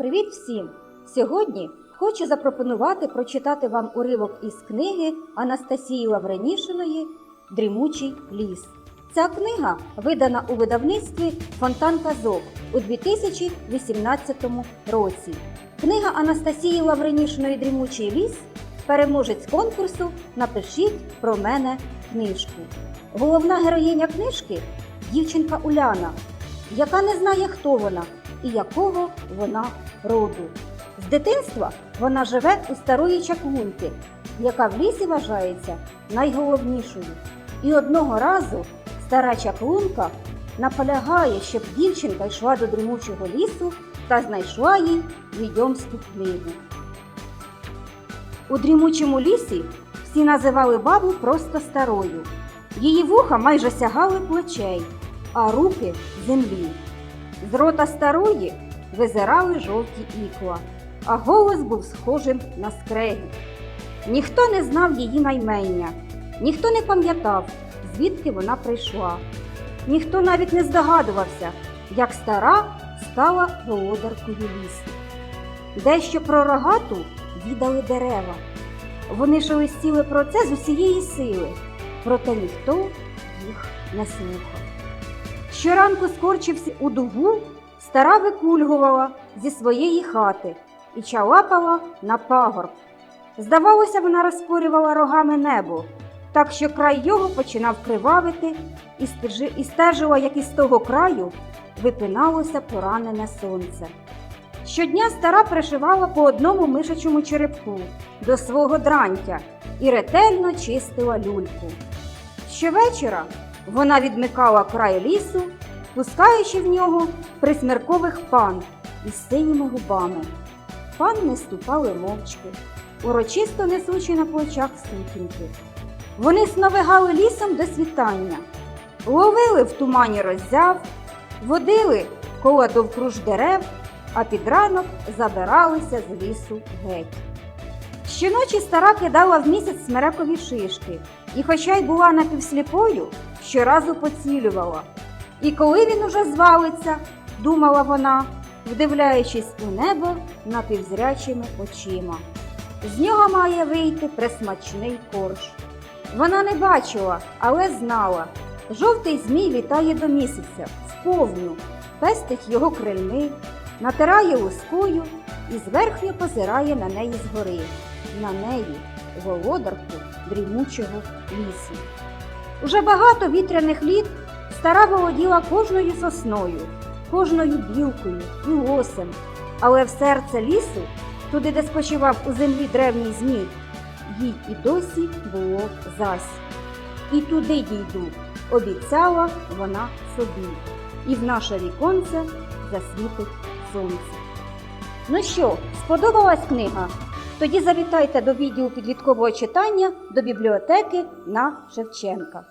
Привіт всім! Сьогодні хочу запропонувати прочитати вам уривок із книги Анастасії Лавренішиної Дрімучий ліс. Ця книга видана у видавництві Фонтан Казок у 2018 році. Книга Анастасії Лавренішиної Дрімучий ліс переможець конкурсу Напишіть про мене книжку. Головна героїня книжки дівчинка Уляна, яка не знає, хто вона і якого вона роду. З дитинства вона живе у старої чаклунки, яка в лісі вважається найголовнішою. І одного разу стара чаклунка наполягає, щоб дівчинка йшла до дрімучого лісу та знайшла їй відьомську книгу. У дрімучому лісі всі називали бабу просто старою. Її вуха майже сягали плечей, а руки землі. З рота старої визирали жовті ікла, а голос був схожим на скрегіт. Ніхто не знав її наймення, ніхто не пам'ятав, звідки вона прийшла. Ніхто навіть не здогадувався, як стара стала володаркою лісу. Дещо про рогату відали дерева. Вони шелестіли про це з усієї сили, проте ніхто їх не слухав. Щоранку скорчився у дугу, стара викульгувала зі своєї хати і чалапала на пагорб. Здавалося, вона розпорювала рогами небо, так що край його починав кривавити і стежи- і стежила, як із того краю випиналося поранене сонце. Щодня стара пришивала по одному мишачому черепку до свого дрантя і ретельно чистила люльку. Щовечора вона відмикала край лісу, пускаючи в нього присмеркових пан із синіми губами. Панни ступали мовчки, урочисто несучи на плечах сутінки. Вони сновигали лісом до світання, ловили в тумані роззяв, водили коло довкруж дерев, а під ранок забиралися з лісу геть. Щоночі стара кидала в місяць смерекові шишки, і, хоча й була напівсліпою, щоразу поцілювала. І коли він уже звалиться, думала вона, вдивляючись у небо напівзрячими очима. З нього має вийти пресмачний корж. Вона не бачила, але знала. Жовтий змій літає до місяця, вповню, пестить його крильми, натирає лускою і зверхньо позирає на неї згори, на неї, володарку дрімучого лісу. Уже багато вітряних літ стара володіла кожною сосною, кожною білкою і лосем, але в серце лісу, туди, де спочивав у землі древній змій, їй і досі було зась. І туди дійду, обіцяла вона собі, і в наше віконце засвітить сонце. Ну що, сподобалась книга? Тоді завітайте до відділу підліткового читання до бібліотеки на Шевченка.